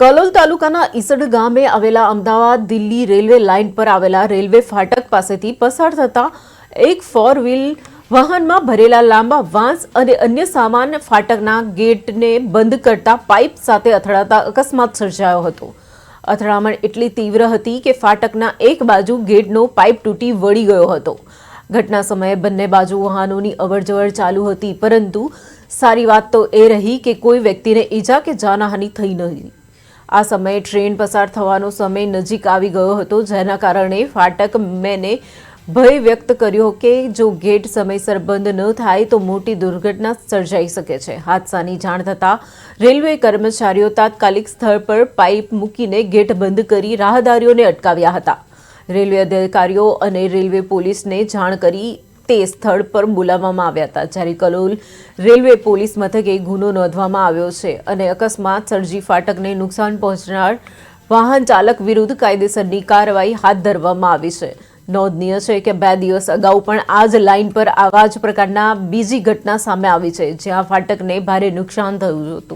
કલોલ તાલુકાના ઈસડ ગામે આવેલા અમદાવાદ દિલ્હી રેલવે લાઇન પર આવેલા રેલવે ફાટક પાસેથી પસાર થતા એક ફોર વ્હીલ વાહનમાં ભરેલા લાંબા વાંસ અને અન્ય સામાન ફાટકના ગેટને બંધ કરતા પાઇપ સાથે અથડાતા અકસ્માત સર્જાયો હતો. અથડામણ એટલી તીવ્ર હતી કે ફાટકના એક બાજુ ગેટનો પાઇપ તૂટી વળી ગયો હતો. ઘટના સમયે બંને બાજુ વાહનોની અવરજવર ચાલુ હતી, પરંતુ સારી વાત તો એ રહી કે કોઈ વ્યક્તિને ઈજા કે જાનહાનિ થઈ નહીં આ સમયે ટ્રેન પસાર થવાનો સમય નજીક આવી ગયો હતો, જેના કારણે ફાટક મેને ભય વ્યક્ત કર્યો કે જો ગેટ સમયસર બંધ ન થાય તો મોટી દુર્ઘટના સર્જાઈ શકે છે. હાદસાની જાણ થતાં રેલવે કર્મચારીઓ તાત્કાલિક સ્થળ પર પાઇપ મૂકીને ગેટ બંધ કરી રાહદારીઓને અટકાવ્યા હતા. રેલવે અધિકારીઓ અને રેલવે પોલીસને જાણ કરી તે સ્થળ પર બોલાવવામાં આવ્યા હતા, જ્યારે કલોલ રેલવે પોલીસ મથકે ગુનો નોંધવામાં આવ્યો છે અને અકસ્માત સર્જી ફાટકને નુકસાન પહોંચનાર વાહન ચાલક વિરુદ્ધ કાયદેસરની કાર્યવાહી હાથ ધરવામાં આવી છે. નોંધનીય છે કે બે દિવસ અગાઉ પણ આ જ લાઇન પર આવા જ પ્રકારના બીજી ઘટના સામે આવી છે, જ્યાં ફાટકને ભારે નુકસાન થયું હતું.